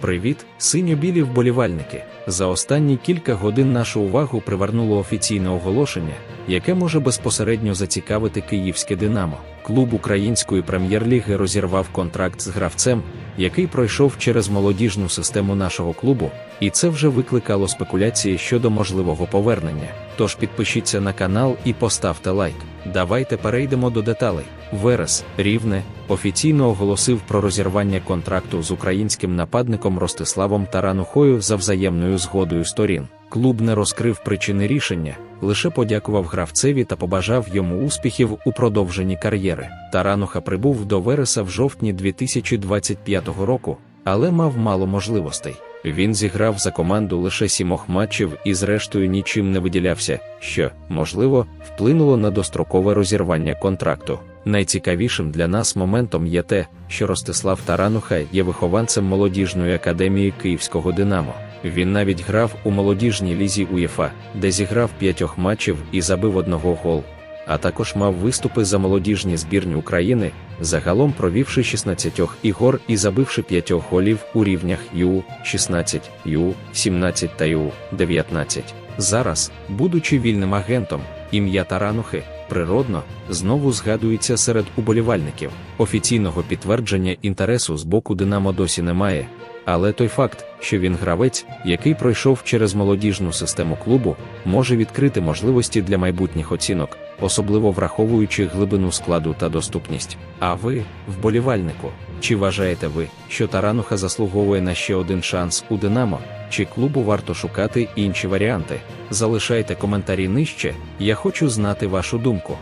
Привіт, синьо-білі вболівальники! За останні кілька годин нашу увагу привернуло офіційне оголошення, яке може безпосередньо зацікавити київське Динамо. Клуб української прем'єр-ліги розірвав контракт з гравцем, який пройшов через молодіжну систему нашого клубу, і це вже викликало спекуляції щодо можливого повернення. Тож підпишіться на канал і поставте лайк. Давайте перейдемо до деталей. Верес Рівне офіційно оголосив про розірвання контракту з українським нападником Ростиславом Таранухою за взаємною згодою сторін. Клуб не розкрив причини рішення, лише подякував гравцеві та побажав йому успіхів у продовженні кар'єри. Тарануха прибув до Вереса в жовтні 2025 року, але мав мало можливостей. Він зіграв за команду лише сімох матчів і зрештою нічим не виділявся, що, можливо, вплинуло на дострокове розірвання контракту. Найцікавішим для нас моментом є те, що Ростислав Тарануха є вихованцем молодіжної академії Київського Динамо. Він навіть грав у молодіжній лізі УЄФА, де зіграв п'ятьох матчів і забив одного гол. А також мав виступи за молодіжні збірні України, загалом провівши 16 ігор і забивши 5 голів у рівнях Ю-16, Ю-17 та Ю-19. Зараз, будучи вільним агентом, ім'я Таранухи, природно, знову згадується серед уболівальників. Офіційного підтвердження інтересу з боку Динамо досі немає. Але той факт, що він гравець, який пройшов через молодіжну систему клубу, може відкрити можливості для майбутніх оцінок, особливо враховуючи глибину складу та доступність. А ви, вболівальнику, чи вважаєте ви, що Тарануха заслуговує на ще один шанс у Динамо, чи клубу варто шукати інші варіанти? Залишайте коментарі нижче, я хочу знати вашу думку.